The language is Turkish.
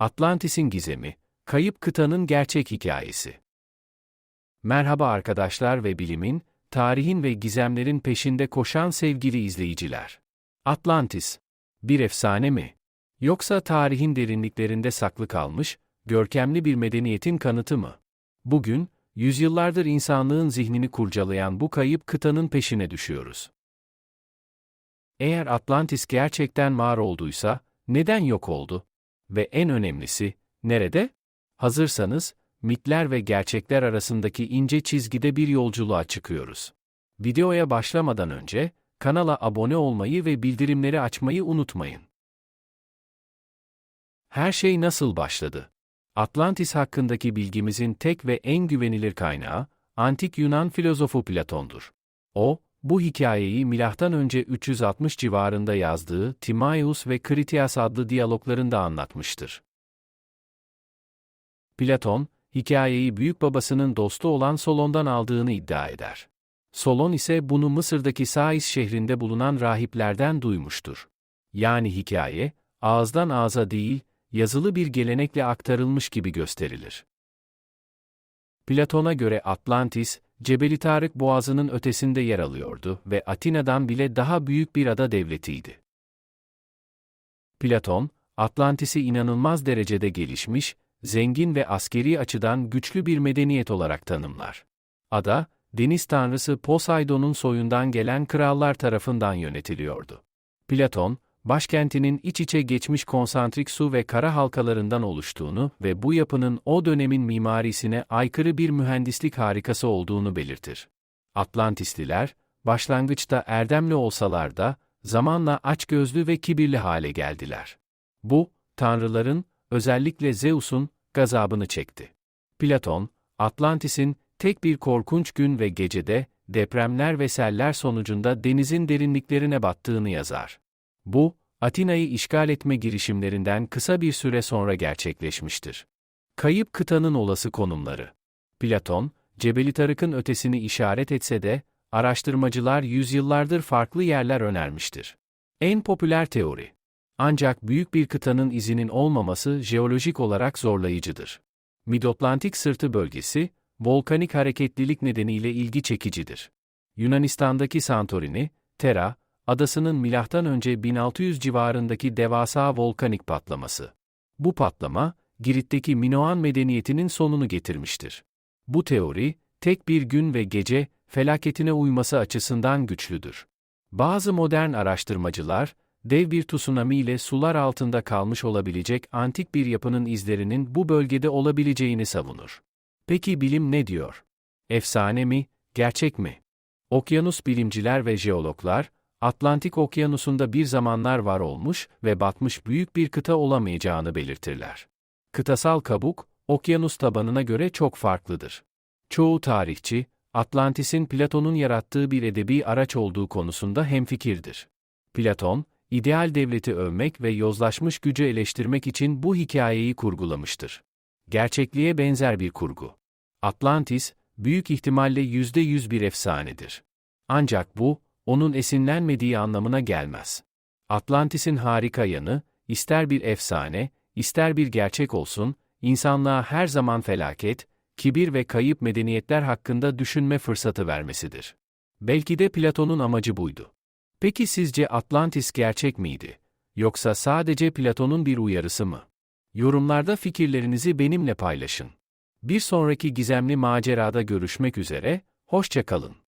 Atlantis'in gizemi, kayıp kıtanın gerçek hikayesi. Merhaba arkadaşlar ve bilimin, tarihin ve gizemlerin peşinde koşan sevgili izleyiciler. Atlantis, bir efsane mi? Yoksa tarihin derinliklerinde saklı kalmış, görkemli bir medeniyetin kanıtı mı? Bugün, yüzyıllardır insanlığın zihnini kurcalayan bu kayıp kıtanın peşine düşüyoruz. Eğer Atlantis gerçekten var olduysa, neden yok oldu? Ve en önemlisi, nerede? Hazırsanız, mitler ve gerçekler arasındaki ince çizgide bir yolculuğa çıkıyoruz. Videoya başlamadan önce, kanala abone olmayı ve bildirimleri açmayı unutmayın. Her şey nasıl başladı? Atlantis hakkındaki bilgimizin tek ve en güvenilir kaynağı, antik Yunan filozofu Platon'dur. O, bu hikayeyi milattan önce 360 civarında yazdığı Timaeus ve Critias adlı diyaloglarında anlatmıştır. Platon, hikayeyi büyük babasının dostu olan Solon'dan aldığını iddia eder. Solon ise bunu Mısır'daki Sais şehrinde bulunan rahiplerden duymuştur. Yani hikaye, ağızdan ağza değil, yazılı bir gelenekle aktarılmış gibi gösterilir. Platon'a göre Atlantis, Cebeli Tarık Boğazı'nın ötesinde yer alıyordu ve Atina'dan bile daha büyük bir ada devletiydi. Platon, Atlantis'i inanılmaz derecede gelişmiş, zengin ve askeri açıdan güçlü bir medeniyet olarak tanımlar. Ada, deniz tanrısı Poseidon'un soyundan gelen krallar tarafından yönetiliyordu. Platon, başkentinin iç içe geçmiş konsantrik su ve kara halkalarından oluştuğunu ve bu yapının o dönemin mimarisine aykırı bir mühendislik harikası olduğunu belirtir. Atlantisliler, başlangıçta erdemli olsalar da, zamanla açgözlü ve kibirli hale geldiler. Bu, tanrıların, özellikle Zeus'un, gazabını çekti. Platon, Atlantis'in, tek bir korkunç gün ve gecede, depremler ve seller sonucunda denizin derinliklerine battığını yazar. Bu, Atina'yı işgal etme girişimlerinden kısa bir süre sonra gerçekleşmiştir. Kayıp kıtanın olası konumları. Platon, Cebeli Tarık'ın ötesini işaret etse de, araştırmacılar yüzyıllardır farklı yerler önermiştir. En popüler teori. Ancak büyük bir kıtanın izinin olmaması jeolojik olarak zorlayıcıdır. Midotlantik sırtı bölgesi, volkanik hareketlilik nedeniyle ilgi çekicidir. Yunanistan'daki Santorini, Tera, adasının milattan önce 1600 civarındaki devasa volkanik patlaması. Bu patlama, Girit'teki Minoan medeniyetinin sonunu getirmiştir. Bu teori, tek bir gün ve gece felaketine uyması açısından güçlüdür. Bazı modern araştırmacılar, dev bir tsunami ile sular altında kalmış olabilecek antik bir yapının izlerinin bu bölgede olabileceğini savunur. Peki bilim ne diyor? Efsane mi, gerçek mi? Okyanus bilimciler ve jeologlar, Atlantik Okyanusu'nda bir zamanlar var olmuş ve batmış büyük bir kıta olamayacağını belirtirler. Kıtasal kabuk, okyanus tabanına göre çok farklıdır. Çoğu tarihçi, Atlantis'in Platon'un yarattığı bir edebi araç olduğu konusunda hemfikirdir. Platon, ideal devleti övmek ve yozlaşmış gücü eleştirmek için bu hikayeyi kurgulamıştır. Gerçekliğe benzer bir kurgu. Atlantis, büyük ihtimalle yüzde yüz bir efsanedir. Ancak bu, onun esinlenmediği anlamına gelmez. Atlantis'in harika yanı, ister bir efsane, ister bir gerçek olsun, insanlığa her zaman felaket, kibir ve kayıp medeniyetler hakkında düşünme fırsatı vermesidir. Belki de Platon'un amacı buydu. Peki sizce Atlantis gerçek miydi? Yoksa sadece Platon'un bir uyarısı mı? Yorumlarda fikirlerinizi benimle paylaşın. Bir sonraki gizemli macerada görüşmek üzere, hoşça kalın.